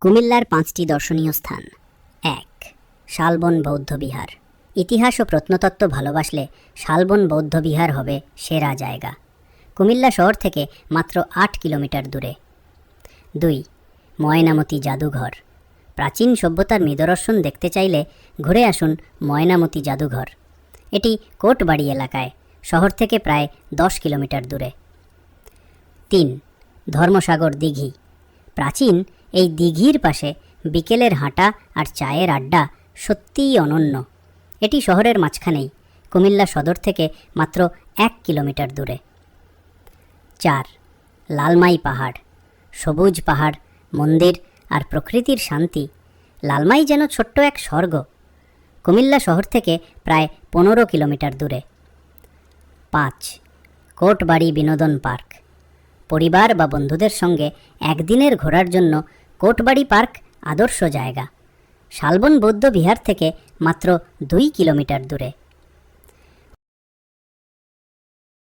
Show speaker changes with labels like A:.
A: কুমিল্লার পাঁচটি দর্শনীয় স্থান। এক, শালবন বৌদ্ধবিহার ইতিহাস ও প্রত্নতত্ত্ব ভালোবাসলে শালবন বৌদ্ধবিহার হবে সেরা জায়গা। কুমিল্লা শহর থেকে মাত্র আট কিলোমিটার দূরে। দুই, ময়নামতি জাদুঘর। প্রাচীন সভ্যতার নিদর্শন দেখতে চাইলে ঘুরে আসুন ময়নামতি জাদুঘর। এটি কোটবাড়ি এলাকায়, শহর থেকে প্রায় দশ কিলোমিটার দূরে। তিন, ধর্মসাগর দিঘি। প্রাচীন এই দিঘির পাশে বিকেলের হাঁটা আর চায়ের আড্ডা সত্যিই অনন্য। এটি শহরের মাঝখানেই, কুমিল্লা সদর থেকে মাত্র এক কিলোমিটার দূরে। চার, লালমাই পাহাড়, সবুজ পাহাড়, মন্দির আর প্রকৃতির শান্তি। লালমাই যেন ছোট্ট এক স্বর্গ। কুমিল্লা শহর থেকে প্রায় পনেরো কিলোমিটার দূরে। পাঁচ, কোটবাড়ি বিনোদন পার্ক। পরিবার বা বন্ধুদের সঙ্গে একদিনের ঘোরার জন্য কোটবাড়ি পার্ক আদর্শ জায়গা। শালবন বৌদ্ধ বিহার থেকে মাত্র দুই কিলোমিটার দূরে।